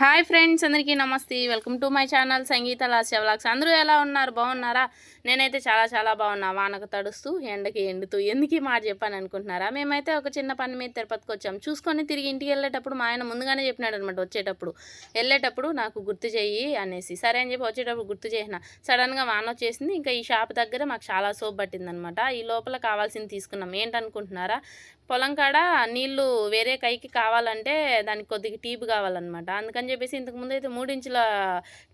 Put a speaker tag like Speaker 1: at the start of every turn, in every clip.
Speaker 1: Hi friends అందరికీ నమస్తే. Welcome to my channel Sangeetha Lasya vlogs. అందరూ ఎలా ఉన్నారు? బాగున్నారా? నేనైతే చాలా చాలా బాగున్నా. వానకు తడుస్తూ ఎండకి ఎండుతూ ఎందుకు మాట చెప్పాను అనుకుంటున్నారా? మేమైతే ఒక చిన్న పని మీద తిరుపతికి వచ్చాం. చూసుకొని తిరిగి ఇంటికి వెళ్ళేటప్పుడు మా ఆయన ముందుగానే చెప్పినాడు అనమాట వచ్చేటప్పుడు. వెళ్ళేటప్పుడు నాకు గుర్తు చేయి అనేసి. సరే అని చెప్పి వచ్చేటప్పుడు గుర్తు చేసిన. సడన్గా వాన వచ్చేసింది. ఇంకా ఈ షాప్ దగ్గర మాకు చాలా సోప్ పట్టిందనమాట. ఈ లోపల కావాల్సింది తీసుకున్నాం. ఏంటనుకుంటున్నారా? పొలం కాడ నీళ్ళు వేరే కైకి కావాలంటే దానికి కొద్దిగా టీప్ కావాలన్నమాట. అందుకని చెప్పేసి ఇంతకుముందు అయితే మూడించుల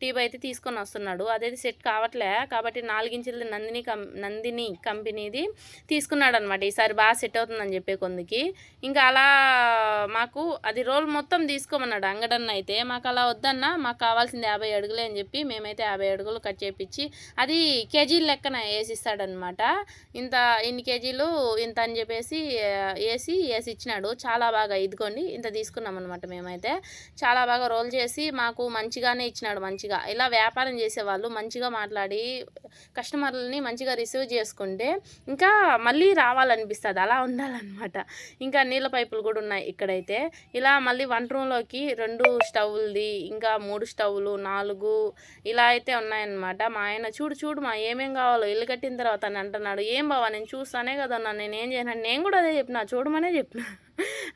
Speaker 1: టీప్ అయితే తీసుకొని వస్తున్నాడు. అదైతే సెట్ కావట్లే. కాబట్టి నాలుగించులది నందిని కం నందిని కంపెనీది తీసుకున్నాడు అనమాట ఈసారి బాగా సెట్ అవుతుందని చెప్పే కొందికి. ఇంకా అలా మాకు అది రోల్ మొత్తం తీసుకోమన్నాడు అంగడన్న అయితే. మాకు అలా వద్దన్న మాకు కావాల్సింది యాభై అడుగులే అని చెప్పి మేమైతే యాభై అడుగులు కట్ చేపించి అది కేజీల లెక్కన వేసిస్తాడనమాట ఇంత ఇన్ని కేజీలు ఇంత అని చెప్పేసి వేసి వేసి ఇచ్చినాడు. చాలా బాగా ఇదిగోండి ఇంత తీసుకున్నాం అనమాట మేమైతే. చాలా బాగా రోల్ చేసి మాకు మంచిగానే ఇచ్చినాడు మంచిగా. ఇలా వ్యాపారం చేసేవాళ్ళు మంచిగా మాట్లాడి కస్టమర్లని మంచిగా రిసీవ్ చేసుకుంటే ఇంకా మళ్ళీ రావాలనిపిస్తుంది. అలా ఉండాలన్నమాట. ఇంకా నీళ్ళ పైపులు కూడా ఉన్నాయి ఇక్కడైతే. ఇలా మళ్ళీ వంట రూమ్లోకి రెండు స్టవ్లది ఇంకా మూడు స్టవ్లు నాలుగు ఇలా అయితే ఉన్నాయన్నమాట. మా ఆయన చూడు చూడు మా ఏమేం కావాలో ఇల్లు కట్టిన తర్వాత అని అంటున్నాడు. ఏం బావా నేను చూస్తానే కదా నేను ఏం చేయను నేను కూడా అదే చెప్పిన చూడమనే చెప్పిన.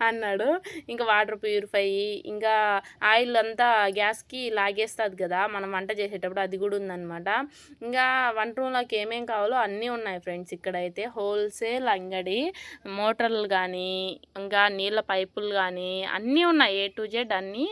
Speaker 1: అన్నాడు. ఇంకా వాటర్ ప్యూరిఫై ఇంకా ఆయిల్ అంతా గ్యాస్కి లాగేస్తుంది కదా మనం వంట చేసేటప్పుడు అది కూడా ఉందన్నమాట. ఇంకా వంట రూమ్లోకి ఏమేం కావాలో అన్నీ ఉన్నాయి ఫ్రెండ్స్. ఇక్కడైతే హోల్సేల్ అంగడి మోటార్లు కానీ ఇంకా నీళ్ళ పైపులు కానీ అన్నీ ఉన్నాయి. ఏ టు జెడ్ అన్నీ.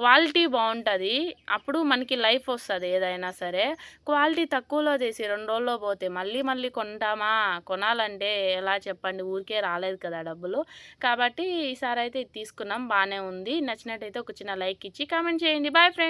Speaker 1: క్వాలిటీ బాగుంటుంది. అప్పుడు మనకి లైఫ్ వస్తుంది ఏదైనా సరే. క్వాలిటీ తక్కువలో చేసి రెండు రోజుల్లో పోతే మళ్ళీ మళ్ళీ కొంటామా? కొనాలంటే ఎలా చెప్పండి? ఊరికే రాలేదు కదా డబ్బులు. కాబట్టి కాబట్టి ఈసారి అయితే ఇది తీసుకున్నాం. బాగానే ఉంది. నచ్చినట్టయితే ఒక చిన్న లైక్ ఇచ్చి కామెంట్ చేయండి. Bye friends.